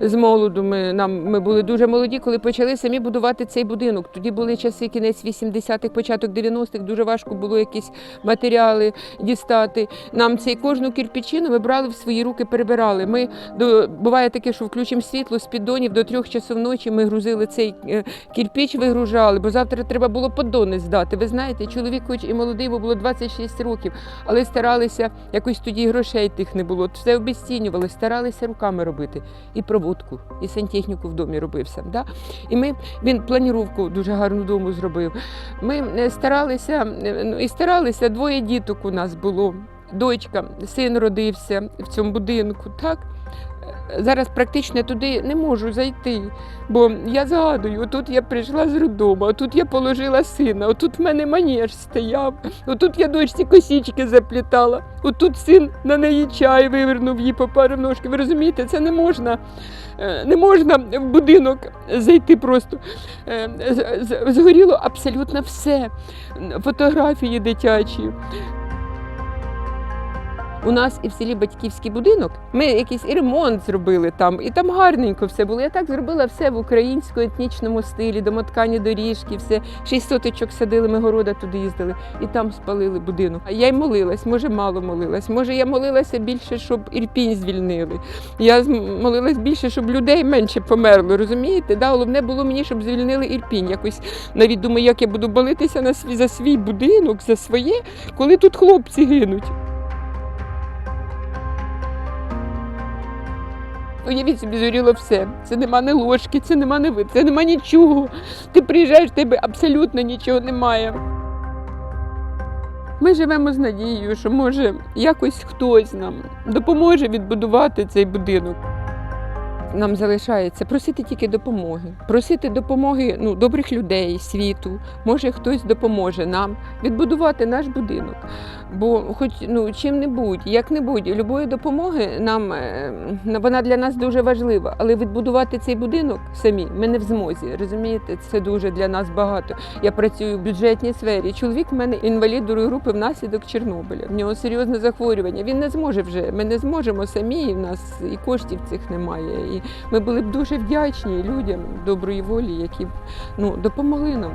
З молоду ми, нам, ми були дуже молоді, коли почали самі будувати цей будинок. Тоді були часи, кінець 80-х, початок 90-х, дуже важко було якісь матеріали дістати. Нам цей кожну кирпичину ми брали в свої руки, перебирали. Ми до буває таке, що включимо світло з піддонів до трьох часов ночі. Ми грузили цей е, кирпич, вигружали, бо завтра треба було поддони здати. Ви знаєте, чоловік, хоч і молодий, бо було 26 років, але старалися якось тоді грошей тих не було. Все обіцінювали, старалися руками робити. І проводку, і сантехніку в домі робив сам. Да? І ми він планіровку дуже гарну дому зробив. Ми е, старалися, е, ну і старалися, двоє діток у нас було. Дочка, син родився в цьому будинку. Так? Зараз практично туди не можу зайти, бо я згадую, отут я прийшла з роддому, отут я положила сина, отут в мене манеж стояв, отут я дочці косічки заплітала, отут син на неї чай вивернув їй попарив ножки. Ви розумієте, це не можна. е, Не можна в будинок зайти просто. Е, Згоріло абсолютно все. Фотографії дитячі. У нас і в селі батьківський будинок. Ми якийсь і ремонт зробили там, і там гарненько все було. Я так зробила все в українському етнічному стилі, домоткані доріжки, все. Шість соточок садили, ми города туди їздили, і там спалили будинок. А я й молилась, може, мало молилась. Може, я молилася більше, щоб Ірпінь звільнили. Я молилась більше, щоб людей менше померло. Розумієте? Да, головне було мені, щоб звільнили Ірпінь. Якось навіть думаю, як я буду молитися на свій за свій будинок, за своє, коли тут хлопці гинуть. Уявіть собі, зоріло все. Це нема ні ложки, це нема ні вид, це нема нічого. Ти приїжджаєш, в тебе абсолютно нічого немає. Ми живемо з надією, що може якось хтось нам допоможе відбудувати цей будинок. Нам залишається просити тільки допомоги, просити допомоги ну, добрих людей, світу. Може, хтось допоможе нам відбудувати наш будинок. Бо, хоч ну, чим-небудь, як-небудь, любої допомоги нам е, вона для нас дуже важлива. Але відбудувати цей будинок самі ми не в змозі. Розумієте, це дуже для нас багато. Я працюю в бюджетній сфері. Чоловік в мене інвалід другої групи внаслідок Чорнобиля. В нього серйозне захворювання. Він не зможе вже. Ми не зможемо самі. і В нас і коштів цих немає. І ми були б дуже вдячні людям доброї волі, які б ну, допомогли нам.